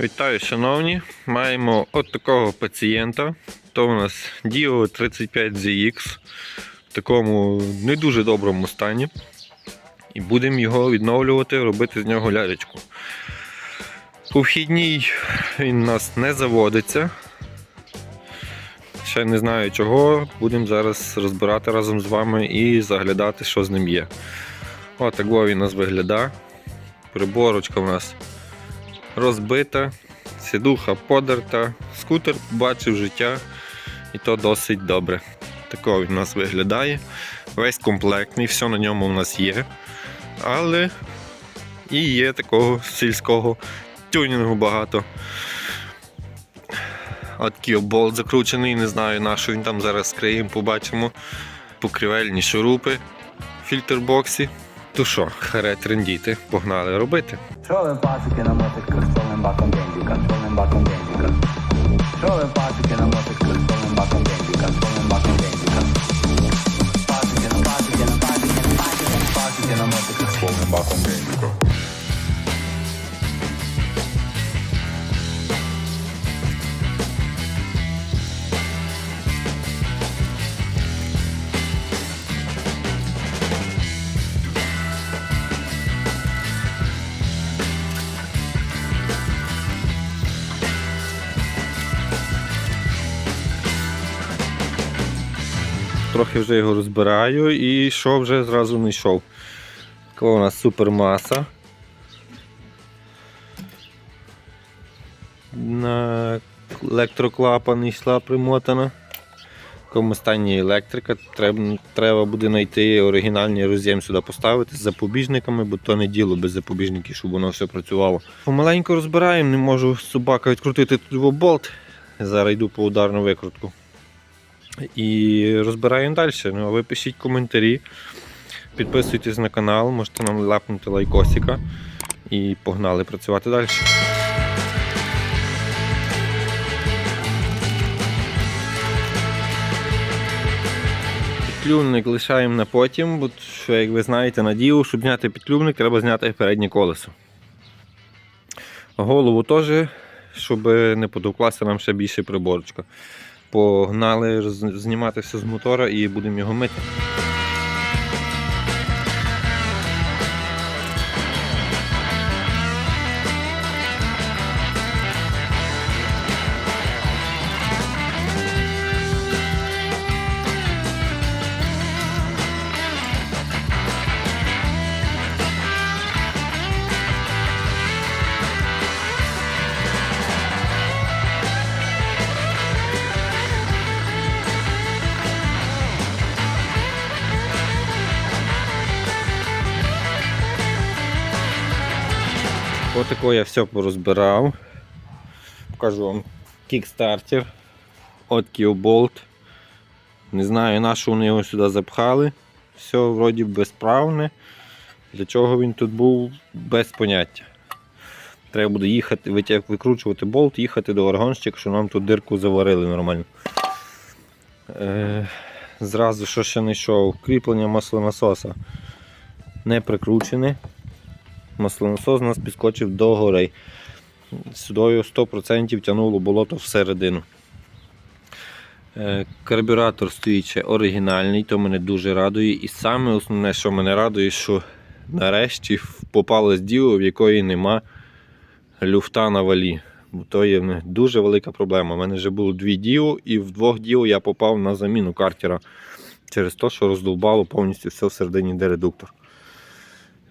Вітаю, шановні. Маємо от такого пацієнта. То у нас Dio 35 ZX в такому не дуже доброму стані. І будемо його відновлювати, робити з нього лялечку. У вхідній він у нас не заводиться. Ще не знаю чого. Будемо зараз розбирати разом з вами і заглядати, що з ним є. От він у нас виглядає. Приборочка у нас розбита, сідуха подерта, скутер бачив життя, і то досить добре. Такого він у нас виглядає. Весь комплектний, все на ньому у нас є. Але і є такого сільського тюнінгу багато. От такий болт закручений, не знаю на що він там зараз скриємо, побачимо. Покрівельні шурупи, фільтр боксі. То що, харе трендіти, погнали робити. Ви пасики на мотиках з повним баком бензика, з баком бензика? Що пасики на Трохи вже його розбираю і що вже зразу не йшов. Така у нас супермаса. На електроклапан йшла примотана. В такому стані електрика. Треба, треба буде знайти оригінальний роз'єм сюди поставити з запобіжниками, бо то не діло без запобіжників, щоб воно все працювало. Помаленьку розбираємо, не можу собака відкрутити тут болт. Зараз йду по ударну викрутку. І розбираємо далі. Ну, а ви пишіть коментарі, підписуйтесь на канал, можете нам лапнути лайкосика і погнали працювати далі. Підклювник лишаємо на потім, бо що, як ви знаєте, на діло, щоб зняти підклювник, треба зняти переднє колесо. Голову теж, щоб не подовклася нам ще більше приборочка. Погнали роз- знімати все з мотора і будемо його мити. Отако я все порозбирав. Покажу вам кікстартер. От кіоболт. Не знаю, на що вони його сюди запхали. Все вроді безправне. Для чого він тут був без поняття. Треба буде їхати, викручувати болт, їхати до органщика, що нам тут дирку заварили нормально. Е, зразу що ще не йшов, кріплення маслонасоса не прикручене маслонасос у нас підскочив до гори. Сюдою 100% тягнуло болото всередину. Е, Карбюратор стоїть ще оригінальний, то мене дуже радує. І саме основне, що мене радує, що нарешті попалось діло, в якої нема люфта на валі. Бо то є дуже велика проблема. У мене вже було дві діо, і в двох діо я попав на заміну картера через те, що роздовбало повністю все всередині, де редуктор.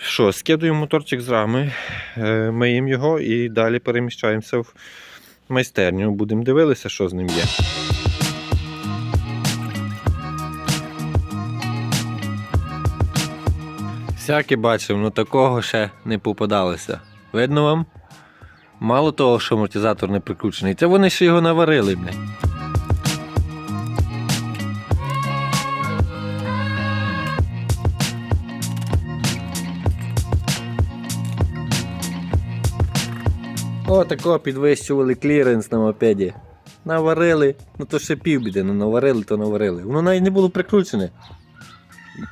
Що, скидуємо моторчик з рами, е, миємо його і далі переміщаємося в майстерню. Будемо дивитися, що з ним є. Всяке бачив, ну такого ще не попадалося. Видно вам? Мало того, що амортизатор не прикручений, це вони ще його наварили. Блядь. О, тако підвищували кліренс на мопеді. Наварили, ну то ще півбіди, ну наварили, то наварили. Воно навіть не було прикручене.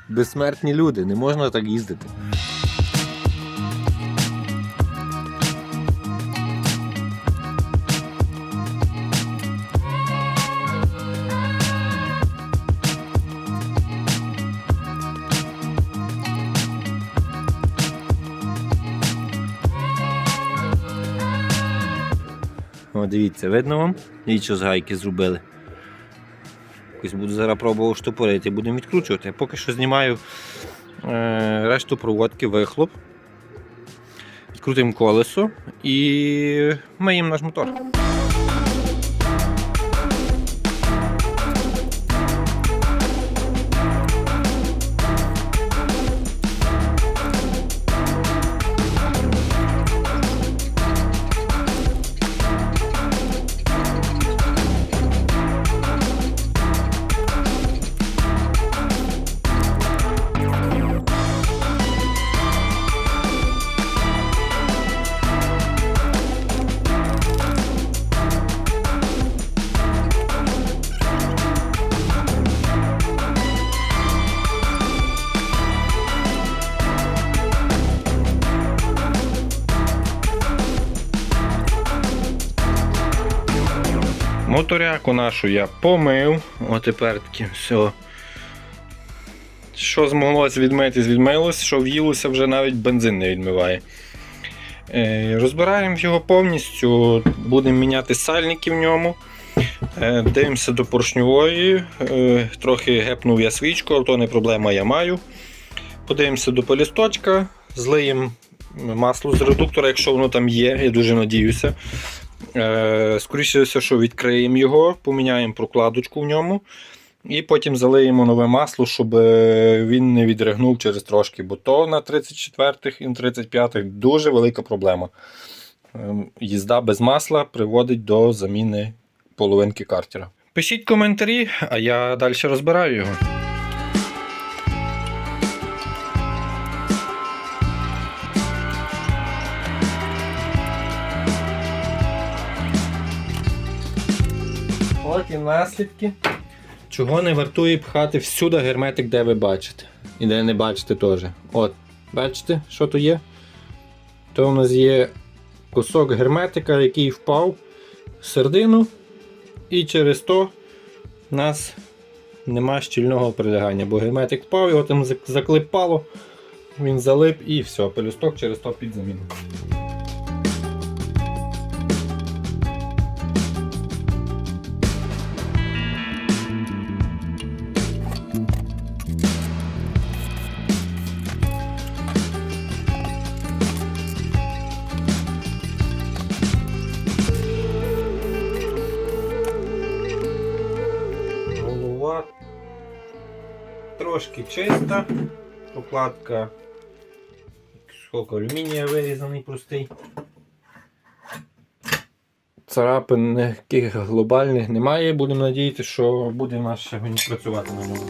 Безсмертні люди, не можна так їздити. Дивіться, видно вам? Дивіться, з гайки зробили. Якось буду зараз пробувати штопорити, будемо відкручувати. Поки що знімаю е, решту проводки, вихлоп. Відкрутимо колесо і миємо наш мотор. Моторяку нашу я помив. Отепер таки все. Що змоглося відмитись, відмилось, що в'їлося, вже навіть бензин не відмиває. Е, розбираємо його повністю, будемо міняти сальники в ньому. Е, дивимося до поршньової. Е, трохи гепнув я свічку, але то не проблема, я маю. Подивимося до полісточка, злиємо масло з редуктора, якщо воно там є, я дуже надіюся. Е, Скоріше все, що відкриємо його, поміняємо прокладочку в ньому. І потім залиємо нове масло, щоб е, він не відригнув через трошки, бо то на 34-х і 35-х дуже велика проблема. Ем, Їзда без масла приводить до заміни половинки картера. Пишіть коментарі, а я далі розбираю його. Наслідки. Чого не вартує пхати всюди герметик, де ви бачите. І де не бачите теж. От, бачите, що то є? То у нас є кусок герметика, який впав в середину, і через то у нас нема щільного прилягання, бо герметик впав, його там зак- заклепало, він залип і все, пелюсток через то під заміну. Голова трошки чиста, покладка сколько алюмінія вирізаний простий. Царапин ніяких глобальних немає, будемо надіятися, що буде наш сьогодні працювати на ньому.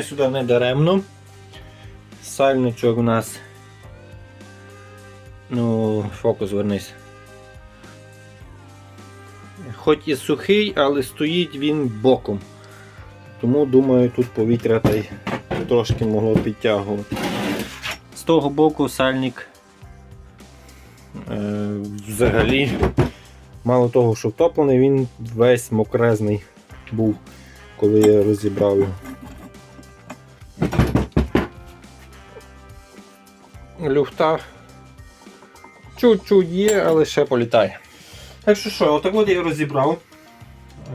Ми сюди не даремно. Сальничок у нас. Ну, фокус вернись. Хоч і сухий, але стоїть він боком. Тому думаю, тут повітря та й трошки могло підтягувати. З того боку сальник е, взагалі, мало того, що втоплений, він весь мокрезний був, коли я розібрав його. Люфта чуть-чуть є, але ще політає. Так що що, отак от я розібрав.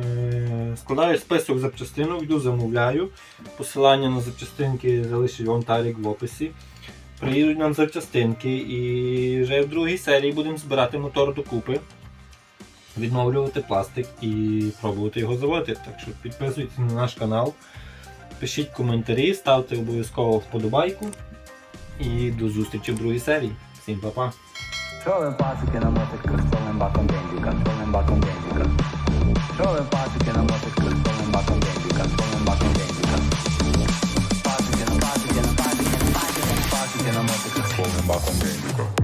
Е, Складаю список запчастинок, йду замовляю. Посилання на запчастинки залишив вам Тарік в описі. Приїдуть нам запчастинки і вже в другій серії будемо збирати мотор докупи, відновлювати пластик і пробувати його заводити. Так що підписуйтесь на наш канал, пишіть коментарі, ставте обов'язково вподобайку. і до зустрічі в другій серії. Всім па-па! Що ви пасики на мотиках, з повним баком бензіка, з повним баком бензіка? Що ви пасики на мотиках, з повним баком бензіка, з повним баком бензіка? Пасики на пасики на пасики на пасики на мотиках, з повним баком бензіка.